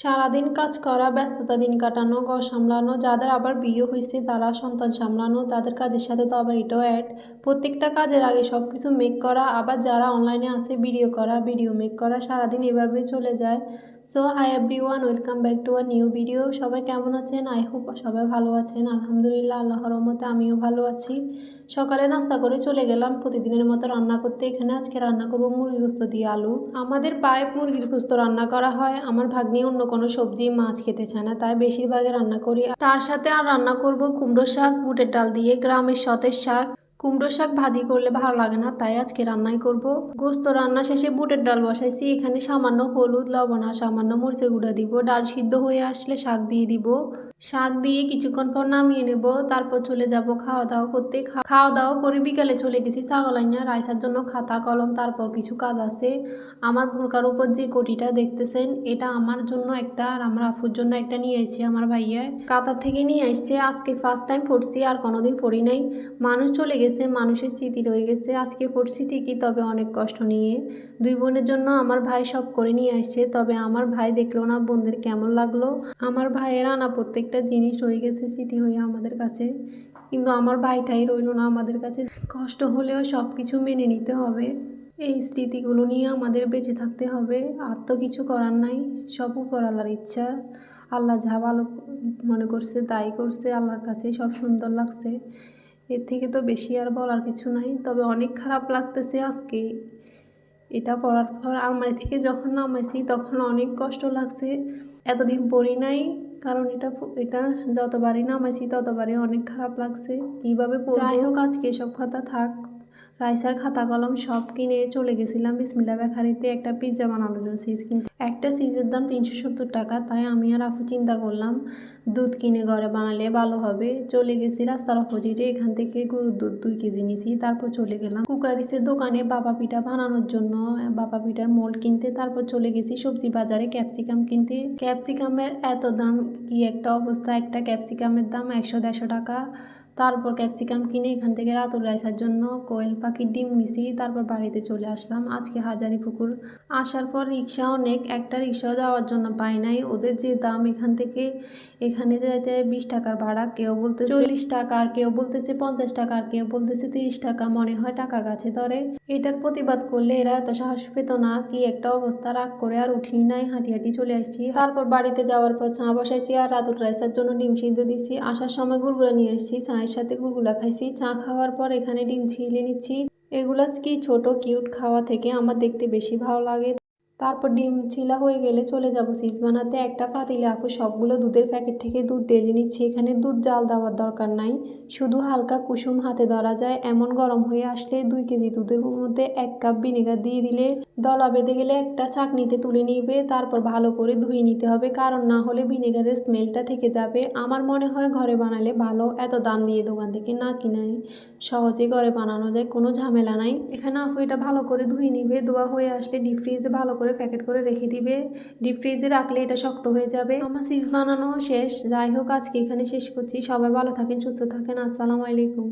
সারাদিন কাজ করা, ব্যস্ততা দিন কাটানো, ঘর সামলানো, যাদের আবার বিয়ে হয়েছে তারা সন্তান সামলানো, তাদের কাজের সাথে তো আবার এটাও অ্যাড প্রত্যেকটা কাজের আগে সব কিছু মেক করা, আবার যারা অনলাইনে আছে ভিডিও করা ভিডিও মেক করা, সারাদিন এভাবে চলে যায়। So hi everyone welcome back to our new video সবাই কেমন আছেন? আই হোপ সবাই ভালো আছেন। আলহামদুলিল্লাহ, আল্লাহর রহমতে আমিও ভালো আছি। সকালে নাস্তা করে চলে গেলাম। প্রতিদিনের মতো রান্না করতে এখানে আজকে রান্না করব মুরগির গোস্ত দিয়ে আলু। আমাদের পায়ে মুরগির গোস্ত রান্না করা হয়। আমার ভাগ্নি অন্য কোনো সবজি, মাছ খেতে চায় না। তাই বেশিরভাগই রান্না করি। তার সাথে আর রান্না করব কুমড়ো শাক, বুটের ডাল দিয়ে, গ্রামের সতেজ শাক। কুমড়ো শাক ভাজি করলে ভালো লাগে না, তাই আজকে রান্নাই করব। গোস্ত রান্না শেষে বুটের ডাল বসাইছি। এখানে সামান্য হলুদ, লবণ আর সামান্য মরিচের গুঁড়া দিব। ডাল সিদ্ধ হয়ে আসলে শাক দিয়ে দিব। শাক দিয়ে কিছুক্ষণ পর নামিয়ে নেব, তারপর চলে যাব খাওয়া দাওয়া করতে। খাওয়া দাওয়া করে বিকালে চলে গেছি ছাগলাইয়া রাইসার জন্য খাতা, কলম, তারপর কিছু কাজ আছে। আমার ভোরকার উপর যে কোটিটা দেখতেছেন, এটা আমার জন্য একটা আর আমার আফুর জন্য একটা নিয়ে এসেছে আমার ভাইয়া। কাতার থেকে নিয়ে এসছে আজকে ফার্স্ট টাইম পড়ছি, আর কোনোদিন পড়ি নাই। মানুষ চলে গেছে, মানুষের স্মৃতি রয়ে গেছে। আজকে পড়ছি ঠিকই, তবে অনেক কষ্ট নিয়ে। দুই বোনের জন্য আমার ভাই শখ করে নিয়ে আসছে, তবে আমার ভাই দেখল না বোনদের কেমন লাগল। আমার ভাইয়ের আনা প্রত্যেকটা জিনিস রয়ে গেছে স্মৃতি হয়ে আমাদের কাছে। কিন্তু আমার ভাইটাই রইল না আমাদের কাছে। কষ্ট হলেও সব কিছু মেনে নিতে হবে। এই স্মৃতিগুলো নিয়ে আমাদের বেঁচে থাকতে হবে। আর তো কিছু করার নাই। সব উপর আল্লাহর ইচ্ছা। আল্লাহ যা ভালো মনে করছে তাই করছে। আল্লাহর কাছে সব সুন্দর লাগছে। এর থেকে তো বেশি আর বলার কিছু নাই। তবে অনেক খারাপ লাগতেছে আজকে। এটা পড়ার পর আলমারি থেকে যখন নামাইছি তখন অনেক কষ্ট লাগছে। এতদিন পড়ি নাই। কারণ এটা এটা যতবারই নামাইছি ততবারই অনেক খারাপ লাগছে। কীভাবে যাই হোক, আজকে এসব কথা থাক। রাইসার খাতা কলম সব কিনে চলে গেছিলাম। বিসমিল্লা বেকারিতে একটা পিৎজা বানানোর জন্য সিজ কিনতে। একটা সিজের দাম তিনশো সত্তর টাকা, তাই আমি আর আফু চিন্তা করলাম, দুধ কিনে ঘরে বানালে ভালো হবে। চলে গেছি রাস্তার অপোজিটে, এখান থেকে গরুর দুধ দুই কেজি নিছি, তারপর চলে গেলাম কুকারিসের দোকানে বাবা পিঠা বানানোর জন্য। বাবা পিঠার মোল্ড কিনতে, তারপর চলে গেছি সবজি বাজারে ক্যাপসিকাম কিনতে। ক্যাপসিকামের এত দাম, কি একটা অবস্থা, একটা ক্যাপসিকামের দাম একশো দেড়শো টাকা। তারপর ক্যাপসিকাম কিনে এখান থেকে রাতুল রাইসার জন্য কোয়েল পাখির ডিম মিশি তারপর বাড়িতে চলে আসলাম। আজকে হাজারি পুকুর আসার পর রিক্সা অনেক, একটা রিক্সাও যাওয়ার জন্য পাই নাই। ওদের যে দাম এখান থেকে, এখানে যাইতে বিশ টাকার ভাড়া, কেউ বলতেছে চল্লিশ টাকা, আর কেউ বলতেছে পঞ্চাশ টাকা, আর কেউ বলতেছে তিরিশ টাকা, মনে হয় টাকা গাছে ধরে। এটার প্রতিবাদ করলে এরা এত সাহস পেত না, কি একটা অবস্থা, রাগ করে আর উঠি নাই, হাঁটি হাঁটি চলে আসছি। তারপর বাড়িতে যাওয়ার পর চা বসাইছি আর রাতুল রাইসার জন্য ডিম সিদ্ধ দিছি। আসার সময় গুড়গুড়া নিয়ে আসছি চায়ের সাথে গুড়গুলা খাইছি, চা খাওয়ার পর এখানে ডিম ছিলে নিচ্ছি। এগুলা কি ছোট কিউট খাওয়া থেকে আমার দেখতে বেশি ভালো লাগে। তারপর ডিম ছিলা হয়ে গেলে চলে যাব। সিজ বানাতে একটা পাতিলে আপু সবগুলো দুধের প্যাকেট থেকে দুধ ডেলে নিচ্ছি। এখানে দুধ জাল দেওয়ার দরকার নাই। শুধু হালকা কুসুম হাতে ধরা যায়। এমন গরম হয়ে আসলে দুই কেজি দুধের মধ্যে এক কাপ ভিনেগার দিয়ে দিলে দলা বেঁধে গেলে একটা চাকনিতে তুলে নিবে। তারপর ভালো করে ধুয়ে নিতে হবে। কারণ না হলে ভিনেগারের স্মেলটা থেকে যাবে। আমার মনে হয় ঘরে বানালে ভালো। এত দাম দিয়ে দোকান থেকে না কিনাই সহজে ঘরে বানানো যায়। কোনো ঝামেলা নাই। এখানে আপু এটা ভালো করে ধুয়ে নিবে। ধোয়া হয়ে আসলে ডিপ ফ্রিজে ভালো করে প্যাকেট করে রেখে দিবে। ডিপ ফ্রিজে রাখলে এটা শক্ত হয়ে যাবে। আমার সিজ বানানো শেষ। যাই হোক, আজকে এখানে শেষ করছি। সবাই ভালো থাকেন, সুস্থ থাকেন। আসসালামু আলাইকুম।